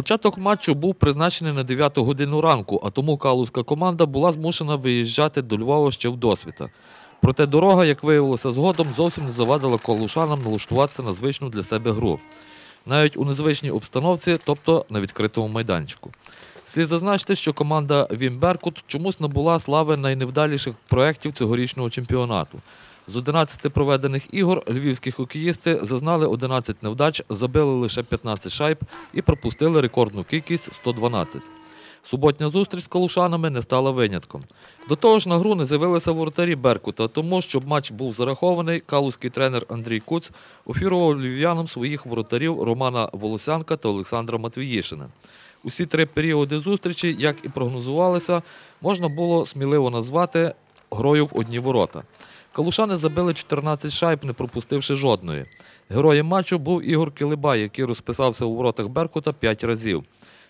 Початок матчу був призначений на 9 годину ранку, а тому калузька команда була змушена виїжджати до Львова ще в досвіта. Проте дорога, як виявилося згодом, зовсім не завадила колушанам налаштуватися на звичну для себе гру. Навіть у незвичній обстановці, тобто на відкритому майданчику. Слід зазначити, що команда Вімберкут чомусь набула слави найневдаліших проєктів цьогорічного чемпіонату. З 11 проведених ігор львівські хокеїсти зазнали 11 невдач, забили лише 15 шайб і пропустили рекордну кількість 112. Суботня зустріч з калушанами не стала винятком. До того ж, на гру не з'явилися воротарі Беркута, тому щоб матч був зарахований, калузький тренер Андрій Куц офірував львів'янам своїх воротарів Романа Волосянка та Олександра Матвіїшина. Усі три періоди зустрічі, як і прогнозувалося, можна було сміливо назвати грою в одні ворота. Калушани забили 14 шайб, не пропустивши жодної. Героєм матчу був Ігор Килибай, який розписався у воротах Беркута 5 разів.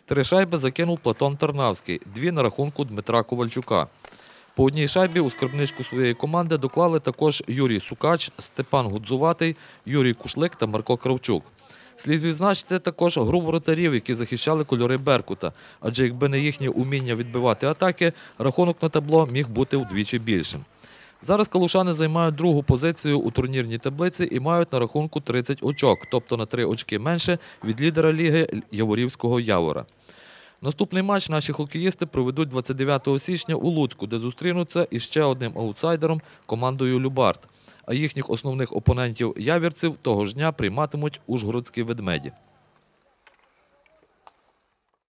Три шайби закинув Платон Тарнавський, дві на рахунку Дмитра Ковальчука. По одній шайбі у скарбничку своєї команди доклали також Юрій Сукач, Степан Гудзуватий, Юрій Кушлик та Марко Кравчук. Слід відзначити також гру воротарів, які захищали кольори Беркута, адже якби не їхнє уміння відбивати атаки, рахунок на табло міг бути вдвічі більшим. Зараз калушани займають другу позицію у турнірній таблиці і мають на рахунку 30 очок, тобто на 3 очки менше від лідера ліги Яворівського Явора. Наступний матч наші хокеїсти проведуть 29 січня у Луцьку, де зустрінуться із ще одним аутсайдером командою Любард. А їхніх основних опонентів явірців того ж дня прийматимуть ужгородські ведмеді.